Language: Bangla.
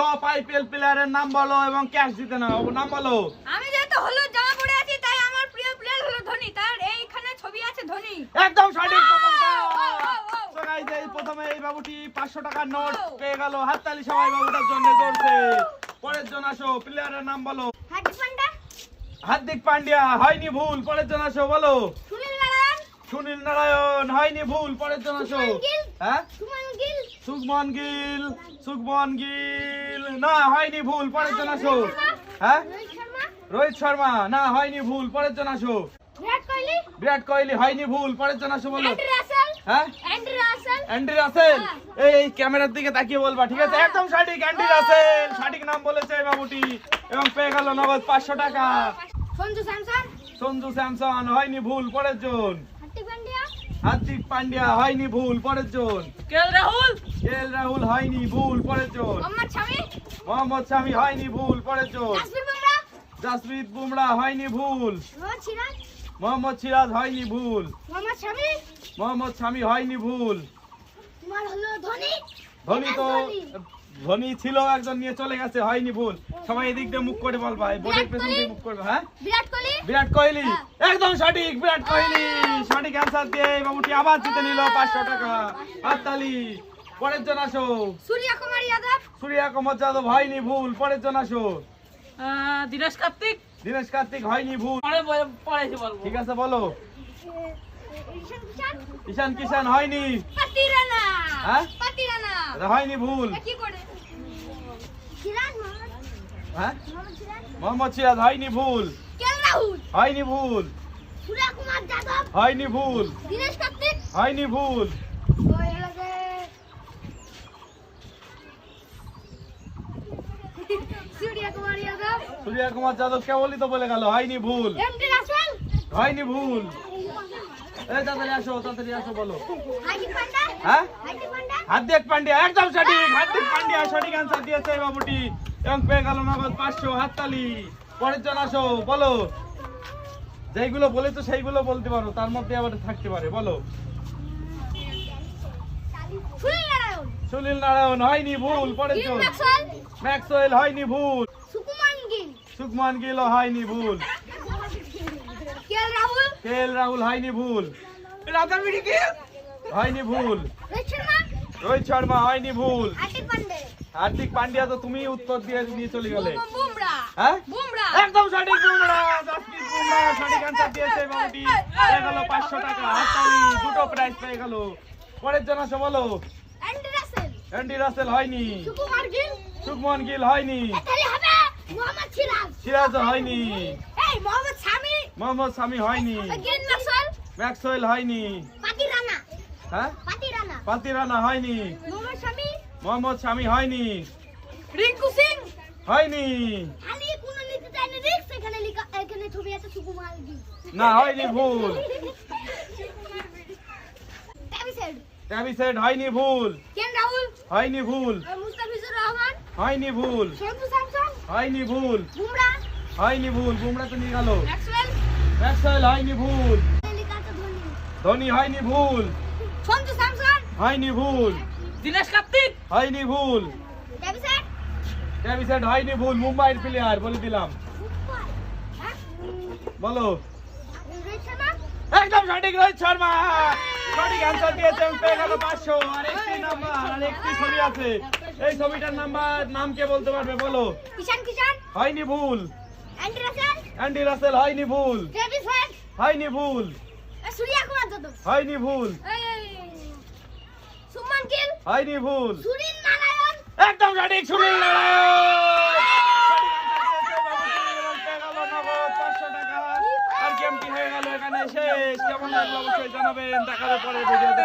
টপ আইপিএল প্লেয়ারের নাম বলো এবং ক্যাশ জিতে নাও। নাম বলো। আমি যেহেতু হলুদ জামা পরে আছি তাই আমার প্রিয় প্লেয়ার হলো ধোনি। তার এইখানে ছবি আছে ধোনি। একদম সঠিক প্রথমে এই বাবুটি পাঁচশো টাকার নোট পেয়ে গেল। হাততালি সবাই বাবুটার জন্য করছে। পরের জন আসো প্লেয়ারের নাম বলো। হার্দিক পান্ডা। হার্দিক পান্ডিয়া হয়নি ভুল। পরের জন আসো বলো। সুনীল নারায়ণ। সুনীল নারায়ণ হয়নি ভুল। পরের জন আসো। হ্যাঁ? সুমন গিল সুগমন গিল। না হয়নি ভুল পরের জন আসো। হ্যাঁ? রোহিত শর্মা না হয়নি ভুল পরের জন আসো। বিরাট কোহলি? হয়নি ভুল পরের জন আসো বলো। হ্যাঁ? Andy Russell? হ্যাঁ। এই ক্যামেরার দিকে তাকিয়ে বলবা ঠিক আছে? একদম সঠিক অ্যান্ডি রাসেল। সঠিক নাম বলেছে বাবুটি এবং পেয়ে গেল নগদ পাঁচশো টাকা। সঞ্জু স্যামসন? সঞ্জু স্যামসন হয়নি ভুল পরের জন। হার্দিক পান্ডিয়া হয়নি ভুল পরের জন। কেএল রাহুল? এল রাহুল হয়নি ভুল পরের জন। মোহাম্মদ শামি? মোহাম্মদ শামি হয়নি ভুল পরের জন। জাসপ্রীত বুমরা? হয়নি ভুল। মোহাম্মদ সিরাজ? মোহাম্মদ সিরাজ হয়নি ভুল। মোহাম্মদ শামি? মোহাম্মদ শামি হয়নি ভুল। তোমার হলো ধোনি? ধোনি তো ধোনি। ধোনি ছিল একজন নিয়ে চলে গেছে হয়নি ভুল। সবাই এদিক দিয়ে মুখ করে বলবা এই বোর্ডের পেছন দিয়ে মুখ করবে হ্যাঁ? বিরাট কোহলি? বিরাট কোহলি। হ্যাঁ। একদম সঠিক বিরাট কোহলি। সঠিক অ্যান্সার দিয়ে বাবুটি আবার জিতে নিল পাঁচশো টাকা। হাততালি পরের জন আসো। সূর্য কুমার যাদব? সূর্যা কুমার যাদব হয়নি ভুল পরের জন আসো। দীনেশ কার্তিক? দীনেশ কার্তিক হয়নি ভুল। পরে বলে- পরে বলব। ঠিক আছে বলো। ঈশান কিষান? কিষান হয়নি। হ্যাঁ? হয়নি ভুল। কি করে? হ্যাঁ? মোহাম্মদ সিরাজ হয়নি ভুল। হয়নি ভুল। সূর্য কুমার যাদব? হয়নি ভুল। হয়নি ভুল। সূর্য কুমার যাদব কেবলই তো বলে গেল হয়নি ভুল। হয়নি ভুল। এই তাড়াতাড়ি আসো তাড়াতাড়ি আসো বলো। হ্যাঁ? হার্দিক পান্ডিয়া একদম সঠিক হার্দিক পান্ডিয়া সঠিক অ্যান্সার দিয়েছে বাবুটি। এবং পেয়ে গেল নগদ পাঁচশো হাততালি। পরের জন আসো বলো। বলেছ সেইগুলো বলতে পারো তার মধ্যে আবার থাকতে পারে বলো। সুনীল নারায়ণ। হয়নি ভুল পরের জন। ম্যাক্সওয়েল। হয়নি ভুল। সুকমান গিল। হয়নি ভুল। KL Rahul K L Rahul হয়নি ভুল হয়নি ভুল। রোহিত শর্মা? হয়নি ভুল। হার্দিক পান্ডিয়া তো তুমি উত্তর দিয়ে নিয়ে চলে গেলে। হ্যাঁ? একদম সঠিক বুমরা জাসপ্রীত বুমরা সঠিক অ্যান্সার দিয়েছে বাবুটি। পেয়ে গেল পাঁচশো টাকা। হাততালি দুটো প্রাইজ পেয়ে গেল। পরের জন আসো বলো। Andy Russell. হয়নি। সুকুমার গিল। হয়নি। তাহলে সিরাজ। সিরাজ হয়নি। এই মোহাম্মদ সামি হয়নি। ম্যাক্সওয়েল হয়নি। হ্যাঁ? পাতি রানা। হয়নি। মোহাম্মদ শামি হয়নি। রিঙ্কু সিং? হয়নি। না হয়নি ভুল। ট্যাবিসেড ট্যাবিসেড হয়নি ভুল। কেন রাহুল? হয়নি ভুল। মুস্তাফিজুর রহমান? হয়নি ভুল। হয়নি ভুল। বুমরা? হয়নি ভুল বুমরা তো নিয়ে গেল। ম্যাক্সওয়েল? হয়নি ভুল ধোনি। হয়নি ভুল সঞ্জু স্যামসন? হয়নি ভুল দীনেশ কার্তিক? হয়নি ভুল ট্যাবিসেড হয়নি ভুল মুম্বাইয়ের প্লেয়ার বলে দিলাম। হ্যাঁ? বলো। একদম সঠিক রোহিত শর্মা। সঠিক অ্যান্সার দিয়েছে পেয়ে গেল পাঁচশো। আর একটি নাম্বার আর একটি ছবি আছে। এই ছবিটার নাম্বার নাম কে বলতে পারবে বলো। কিষান কিষান হয়নি ভুল অ্যান্ডি রাসেল অ্যান্ডি রাসেল হয়নি ভুল ট্রেভিস হেড হয়নি ভুল সূর্য কুমার যাদব হয়নি ভুল সুমন গিল হয়নি ভুল সুনীল নারায়ণ? একদম সঠিক সুনীল নারায়ণ। টাকা আর গেমটি হয়ে গেল এখানে শেষ। কেমন লাগল অবশ্যই জানাবেন। দেখা হবে পরের ভিডিওতে